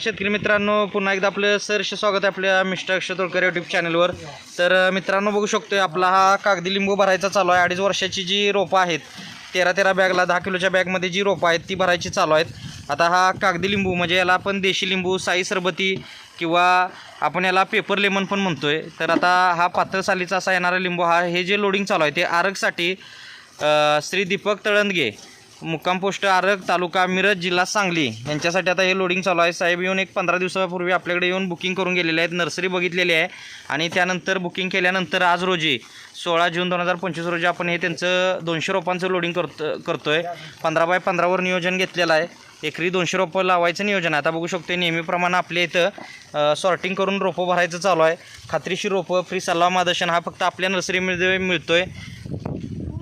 शेतकरी मित्रांनो पुन्हा एकदा आपलं सरसे स्वागत आहे आपल्या मिस्टर अक्षय तोडकर यूट्यूब चॅनलवर तर मित्रांनो बघू शकतोय आपला हा कागदी लिंबू भरायचा चालू आहे. अडीच वर्षाची जी रोपं आहेत तेरा तेरा बॅगला दहा किलोच्या बॅगमध्ये जी रोपं आहेत ती भरायची चालू आहेत. आता हा कागदी लिंबू म्हणजे याला आपण देशी लिंबू साई सरबती किंवा आपण याला पेपर लेमन पण म्हणतोय. तर आता हा पातळ सालीचा असा येणारा लिंबू हा हे जे लोडिंग चालू आहे ते आरगसाठी श्री दीपक तळंदगे मुक्काम पोस्ट आरग तालुका मिरज जिल्हा सांगली. यांच्यासाठी आता हे लोडिंग चालू आहे. साहेब येऊन एक पंधरा दिवसापूर्वी आपल्याकडे येऊन बुकिंग करून गेलेले आहेत. नर्सरी बघितलेली आहे. आणि त्यानंतर बुकिंग केल्यानंतर आज रोजी सोळा जून दोन हजार पंचवीस रोजी आपण हे त्यांचं दोनशे रोपांचं लोडिंग करतो करतो आहे पंधरा बाय पंधरावर नियोजन घेतलेलं आहे. एकरी दोनशे रोपं लावायचं नियोजन आहे. आता बघू शकतो नेहमीप्रमाणे आपल्या इथं सॉर्टिंग करून रोपं भरायचं चालू आहे. खात्रीशीर रोपं फ्री सल्ला मादर्शन हा फक्त आपल्या नर्सरीमध्ये मिळतो आहे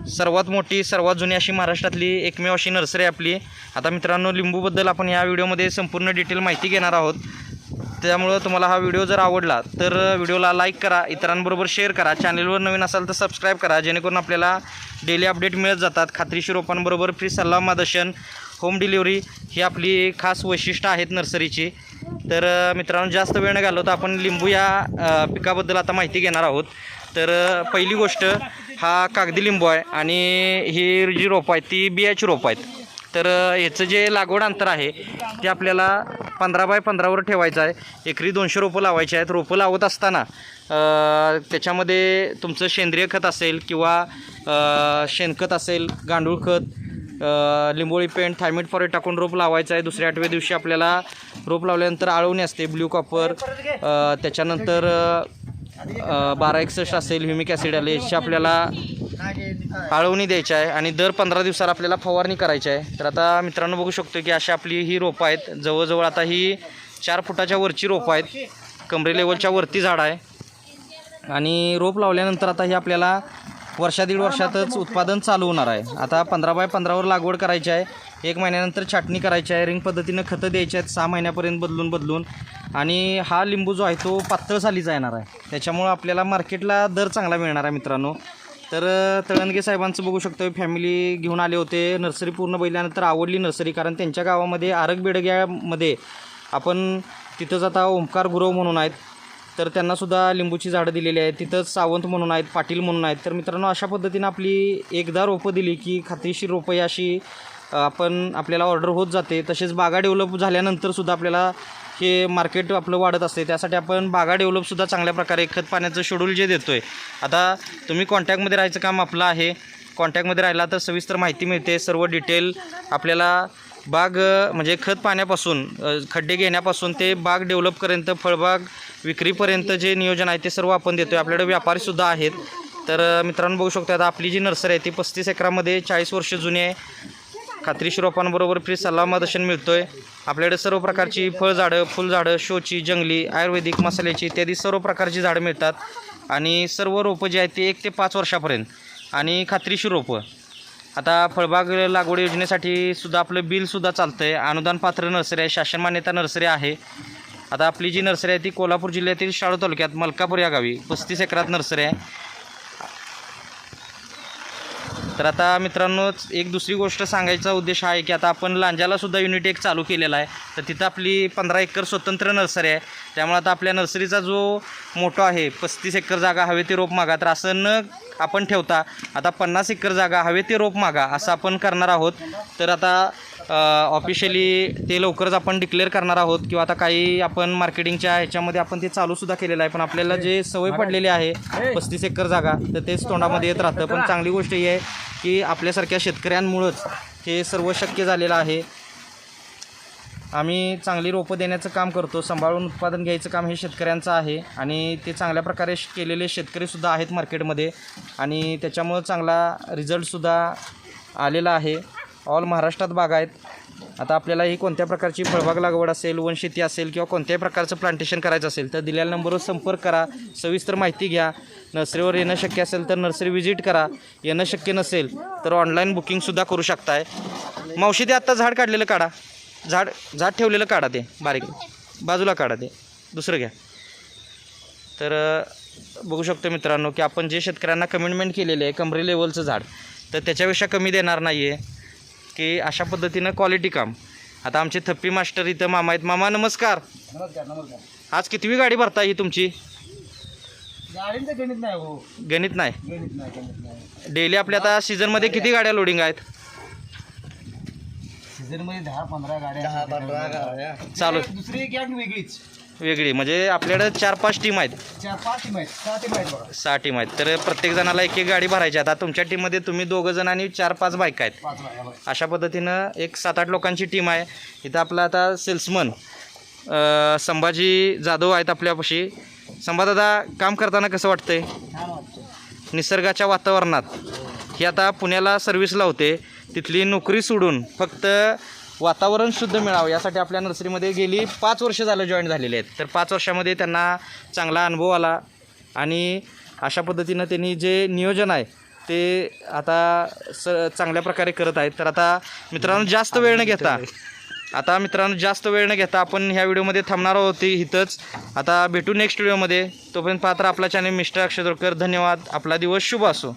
सर्वात मोठी सर्वात जुनी अशी महाराष्ट्रातली एकमेव अशी नर्सरी आपली. आता मित्रांनो लिंबूबद्दल आपण या व्हिडिओमध्ये संपूर्ण डिटेल माहिती घेणार आहोत. त्यामुळं तुम्हाला हा व्हिडिओ जर आवडला तर व्हिडिओला लाईक करा इतरांबरोबर शेअर करा. चॅनलवर नवीन असाल तर सबस्क्राईब करा जेणेकरून आपल्याला डेली अपडेट मिळत जातात. खात्रीशीर रोपांबरोबर फ्री सल्ला मार्गदर्शन होम डिलिव्हरी ही आपली खास वैशिष्ट्य आहेत नर्सरीची तर मित्रांनो जास्त वेळ न घालवता आपण लिंबू या पिकाबद्दल आता माहिती घेणार आहोत. तर पहिली गोष्ट हा कागदी लिंबू आहे आणि ही जी रोपं आहेत ती बियाची रोपं आहेत. तर ह्याचं जे लागवड अंतर आहे ते आपल्याला पंधरा बाय पंधरावर ठेवायचं आहे. एकरी दोनशे रोपं लावायची आहेत. रोपं लावत असताना त्याच्यामध्ये तुमचं सेंद्रिय खत असेल किंवा शेणखत असेल गांडूळ खत लिंबोळी पेंट थायमेट फॉरेट टाकून रोप लावायचं आहे. दुसऱ्या आठव्या दिवशी आपल्याला रोप लावल्यानंतर आळवणी असते ब्ल्यू कॉपर त्याच्यानंतर बारा एकसष्ट असेल ह्युमिक ॲसिड आले याची आपल्याला आळवणी द्यायची आहे आणि दर पंधरा दिवसाला आपल्याला फवारणी करायची आहे. तर आता मित्रांनो बघू शकतो की अशी आपली ही रोपं आहेत. जवळजवळ आता ही चार फुटाच्या वरची रोपं आहेत. कमरे लेवलच्या वरती झाड आहे. आणि रोप लावल्यानंतर आता हे आपल्याला वर्षा दीड वर्षातच उत्पादन चालू होणार आहे. आता पंधरा बाय पंधरावर लागवड करायची आहे. एक महिन्यानंतर छाटणी करायची आहे. रिंग पद्धतीनं खतं द्यायची आहेत. सहा महिन्यापर्यंत बदलून बदलून. आणि हा लिंबू जो आहे तो पातळ सालीचा येणार आहे. त्याच्यामुळं आपल्याला मार्केटला दर चांगला मिळणार आहे मित्रांनो. तर तळणगे साहेबांचं बघू शकतो फॅमिली घेऊन आले होते. नर्सरी पूर्ण बघितल्यानंतर आवडली नर्सरी. कारण त्यांच्या गावामध्ये आरग बेडग्यामध्ये आपण तिथंच आता ओंकार गुरव म्हणून आहेत. तर त्यांनासुद्धा लिंबूची झाडं दिलेली आहेत. तिथंच सावंत म्हणून आहेत पाटील म्हणून आहेत. तर मित्रांनो अशा पद्धतीनं आपली एकदा रोपं दिली की खात्रीशीर रोपं अशी आपण आपल्याला ऑर्डर होत जाते. तसेच बागा डेव्हलप झाल्यानंतरसुद्धा आपल्याला हे मार्केट आपलं वाढत असते. त्यासाठी आपण बागा डेव्हलपसुद्धा चांगल्या प्रकारे खत पाण्याचं शेड्यूल जे देतो आहे आता तुम्ही कॉन्टॅक्टमध्ये राहायचं काम आपलं आहे. कॉन्टॅक्टमध्ये राहिला तर सविस्तर माहिती मिळते. सर्व डिटेल आपल्याला बाग म्हणजे खत पाण्यापासून खड्डे घेण्यापासून ते बाग डेव्हलपपर्यंत फळबाग विक्रीपर्यंत जे नियोजन आहे ते सर्व आपण देतो आहे आपल्याकडे व्यापारीसुद्धा आहेत. तर मित्रांनो बघू शकतो आता आपली जी नर्सरी आहे ती पस्तीस एकरामध्ये चाळीस वर्ष जुनी आहे. खात्रीशीर रोपांबरोबर फ्री सल्ला मार्गदर्शन मिळतो आहे आपल्याकडे सर्व प्रकारची फळझाडं फुलझाडं शोची जंगली आयुर्वेदिक मसाल्याची इत्यादी सर्व प्रकारची झाडं मिळतात. आणि सर्व रोपं जी आहेत ते एक ते पाच वर्षापर्यंत. आणि खात्रीशीर रोपं. आता फळबाग लागवड योजनेसाठी सुद्धा आपलं बिलसुद्धा चालतं आहे अनुदान पात्र नर्सरी आहे शासन मान्यता नर्सरी आहे. आता आपली जी नर्सरी आहे ती कोल्हापूर जिल्ह्यातील शाळू तालुक्यात मलकापूर या गावी पस्तीस एकरात नर्सरी आहे. तर आता मित्रांनो एक दुसरी गोष्ट सांगायचा उद्देश हा आहे की आता आपण लांजाला सुद्धा युनिट एक चालू केलेला आहे. तर तिथं आपली पंधरा एकर स्वतंत्र नर्सरी आहे. त्यामुळे आता आपल्या नर्सरीचा जो मोठा आहे पस्तीस एकर जागा हवे ते रोप मागा. तर असं न आपण ठेवता. आता पन्नास एकर जागा हवे ते रोप मागा असं आपण करणार आहोत. तर आता ऑफिशियली ते लवकरच आपण डिक्लेअर करणार आहोत किंवा आता काही आपण मार्केटिंगच्या ह्याच्यामध्ये आपण ते चालूसुद्धा केलेलं आहे. पण आपल्याला जे सवय पडलेली आहे पस्तीस एकर जागा तर तेच तोंडामध्ये येत राहतं. पण चांगली गोष्ट ही आहे की आपल्यासारख्या शेतकऱ्यांमुळंच हे सर्व शक्य झालेलं आहे. आम्ही चांगली रोपं देण्याचं काम करतो सांभाळून उत्पादन घ्यायचं काम हे शेतकऱ्यांचं आहे आणि ते चांगल्या प्रकारे श- केलेले शेतकरीसुद्धा आहेत मार्केटमध्ये आणि त्याच्यामुळं चांगला रिझल्टसुद्धा आलेला आहे. ऑल महाराष्ट्रात बागा आहेत. आता आपल्याला ही कोणत्या प्रकारची फळबाग लागवड असेल वनशेती असेल किंवा कोणत्याही प्रकारचं प्लांटेशन करायचं असेल तर दिलेल्या नंबरवर संपर्क करा. सविस्तर माहिती घ्या. नर्सरीवर येणं शक्य असेल तर नर्सरी व्हिजिट करा. येणं शक्य नसेल तर ऑनलाईन बुकिंगसुद्धा करू शकताय. मावशी ते आत्ता झाड काढलेलं काढा. झाड झाड ठेवलेलं काढा ते बारीक. बाजूला काढा ते. दुसरं घ्या. तर बघू शकतो मित्रांनो की आपण जे शेतकऱ्यांना कमिटमेंट केलेले आहे कमरे लेवलचं झाड तर त्याच्यापेक्षा कमी देणार नाही आहे की अशा पद्धतीनं क्वालिटी काम. आता आमचे थप्पी मास्टर इथं मामा आहेत. मामा नमस्कार. नमस्कार नमस्कार. आज कितवी गाडी भरता ही तुमची? गाडीचं गणित नाही हो. गणित नाही. गणित नाही गणित नाही. डेली आपल्या आता सीझनमध्ये किती गाड्या लोडिंग आहेत? सीझनमध्ये दहा पंधरा गाड्या दहा पंधरा गाड्या. चालू. दुसरी एक गॅंग वेगळीच. वेगळी. म्हणजे आपल्याकडे चार पाच टीम आहेत. चार पाच टीम आहेत. सहा टीम आहेत बघा. सहा टीम आहेत. तर प्रत्येक जणाला एक एक गाडी भरायची. आहे. आता तुमच्या टीममध्ये तुम्ही दोघं जण आणि चार पाच बाईक आहेत. पाच गाड्या बघा. अशा पद्धतीनं एक सात आठ लोकांची टीम आहे. इथं आपला आता सेल्समन संभाजी जाधव आहेत आपल्यापाशी. संभा दादा काम करताना कसं वाटतंय? छान वाटतं निसर्गाच्या वातावरणात. ही आता पुण्याला सर्व्हिसला होते. तिथली नोकरी सोडून फक्त वातावरण शुद्ध मिळावं यासाठी आपल्या नर्सरीमध्ये गेली पाच वर्ष झालं जॉईन झालेले आहेत. तर पाच वर्षामध्ये त्यांना चांगला अनुभव आला आणि अशा पद्धतीनं त्यांनी जे नियोजन आहे ते आता स चांगल्या प्रकारे करत आहेत. तर आता मित्रांनो जास्त वेळ न घेता आता मित्रांनो जास्त वेळ न घेता आपण ह्या व्हिडिओमध्ये थांबणार आहोत इथंच. आता भेटू नेक्स्ट व्हिडिओमध्ये तोपर्यंत पाहता आपला चॅनल मिस्टर अक्षय धनवाद आपला दिवस शुभ असो.